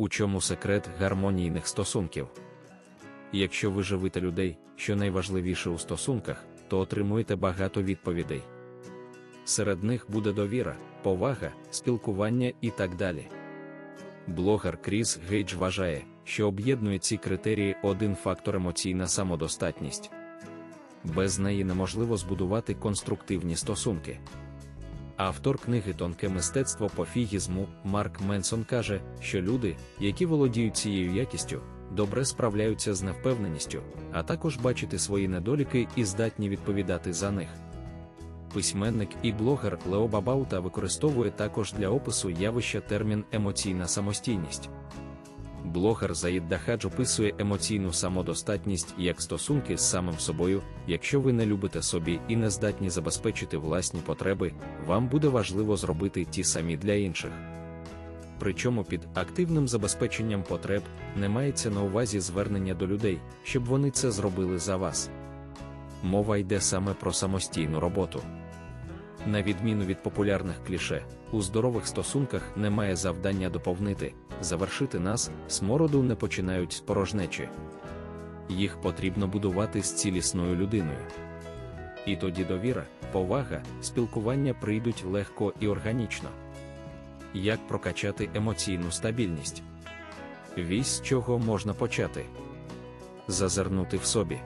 У чому секрет гармонійних стосунків? Якщо ви живите людей, що найважливіше у стосунках, то отримуєте багато відповідей. Серед них буде довіра, повага, спілкування і так далі. Блогер Кріс Гейдж вважає, що об'єднує ці критерії один фактор емоційна самодостатність. Без неї неможливо збудувати конструктивні стосунки. Автор книги Тонке мистецтво пофігізму Марк Менсон каже, що люди, які володіють цією якістю, добре справляються з невпевненістю, а також бачити свої недоліки і здатні відповідати за них. Письменник і блогер Лео Бабаута використовує також для опису явища термін емоційна самостійність. Блогер Заїд Дахадж описує емоційну самодостатність як стосунки з самим собою. Якщо ви не любите собі і не здатні забезпечити власні потреби, вам буде важливо зробити ті самі для інших. Причому під активним забезпеченням потреб не мається на увазі звернення до людей, щоб вони це зробили за вас. Мова йде саме про самостійну роботу. На відміну від популярних кліше, у здорових стосунках немає завдання доповнити, завершити нас, смороду не починають з порожнечі. Їх потрібно будувати з цілісною людиною. І тоді довіра, повага, спілкування прийдуть легко і органічно. Як прокачати емоційну стабільність? Вісь з чого можна почати? Зазирнути в собі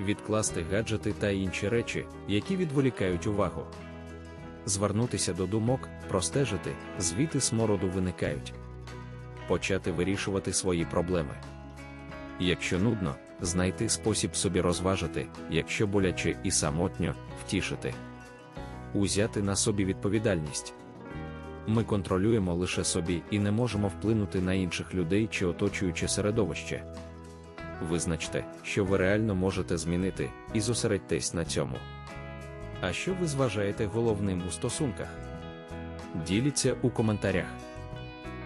відкласти гаджети та інші речі, які відволікають увагу. Звернутися до думок, простежити, звіти смороду виникають, почати вирішувати свої проблеми. Якщо нудно, знайти спосіб собі розважити, якщо боляче і самотньо, втішити, узяти на собі відповідальність. Ми контролюємо лише собі і не можемо вплинути на інших людей чи оточуюче середовище визначте, що ви реально можете змінити, і зосередьтесь на цьому. А що ви зважаєте головним у стосунках? Діліться у коментарях.